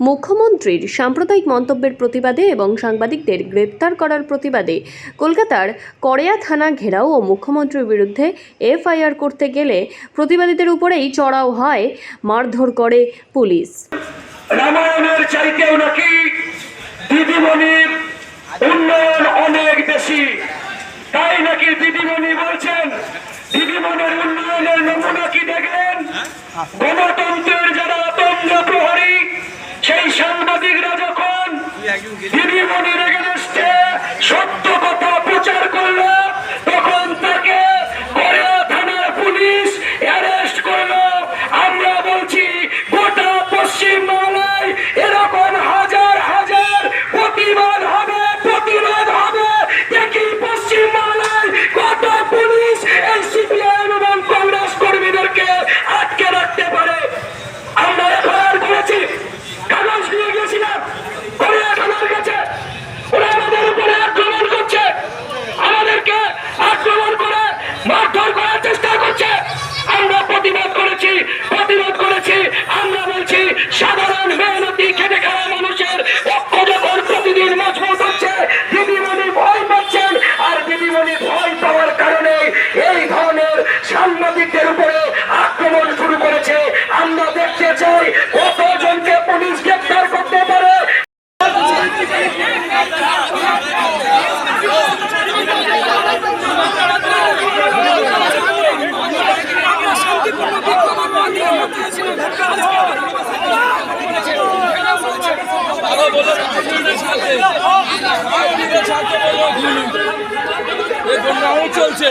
মুখ্যমন্ত্রীর সাম্প্রদায়িক মন্তব্যের প্রতিবাদে এবং সাংবাদিকদের গ্রেপ্তার করার প্রতিবাদে কলকাতার কড়েয়া থানা ঘেরাও ও মুখ্যমন্ত্রীর বিরুদ্ধে এফআইআর করতে গেলে প্রতিবাদীদের উপরেই চড়াও হয় মারধর করে পুলিশ। রামায়ণের চাইতেও নাকি দিদিমণির উন্নয়ন অনেক বেশি। তাই নাকি দিদিমণি বলছেন দিদিমণির উন্নয়নের নমুনা কি দেখলেন? গণতন্ত্রের যারা É a Aresto Coronel. আমরা চাই কতজনকে পুলিশ গ্রেপ্তার করতে পারে। চলছে।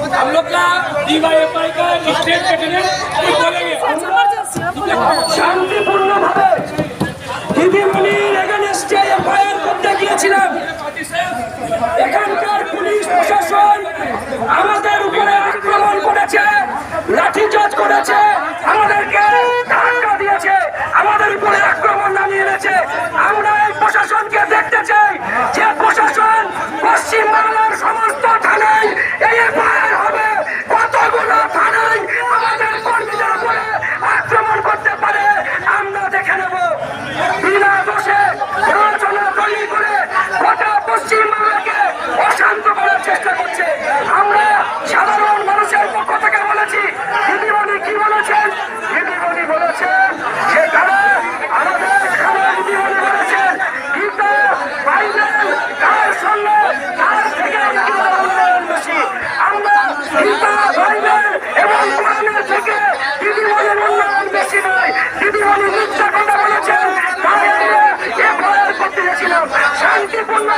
हम लोग का डीवाईएफआई का स्टेट कैबिनेट अभी बोलेंगे শান্তিপূর্ণভাবে দিদিমণির এগেনস্টে এফআইআর করতে গিয়েছিলাম এখানকার পুলিশ প্রশাসন আমাদের উপরে আক্রমণ করেছে লাঠিচার্জ করেছে আমাদেরকে ধাক্কা দিয়েছে আমাদের উপরে আক্রমণ নামিয়ে এনেছে আমরা গীতা এবং কোরআনের থেকে দিদিমণির উন্নয়ন বেশি নয়। দিদিমণি মিথ্যা কথা বলেছেন। তাই আমরা এফআইআর করতে গেছিলাম শান্তিপূর্ণ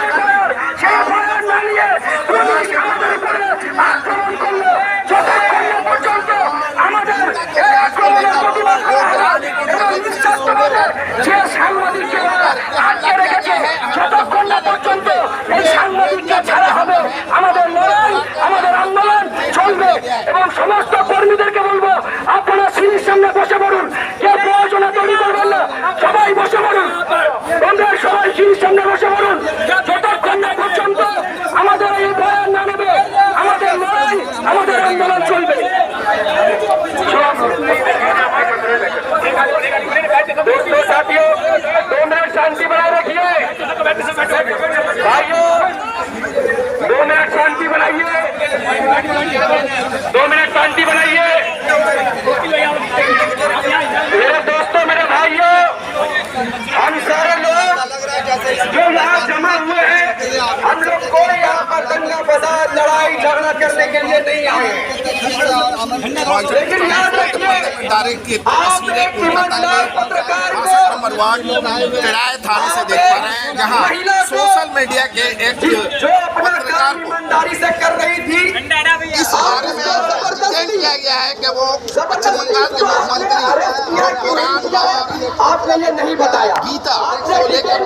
잡았어! जो यहाँ जमा हुए हैं हम लोग कोई यहाँ पर दंगा फसाद लड़ाई झगड़ा करने के लिए नहीं आए। लेकिन याद रखिए आप एक ईमानदार पत्रकार को नंबर वार्ड किराए थाने से देख पा रहे हैं जहाँ सोशल मीडिया के एक जो अपना काम ईमानदारी से कर रही थी इस बारे में किया गया है कि वो पश्चिम बंगाल के मुख्यमंत्री कुरान और आपने ये नहीं बताया। गीता को लेकर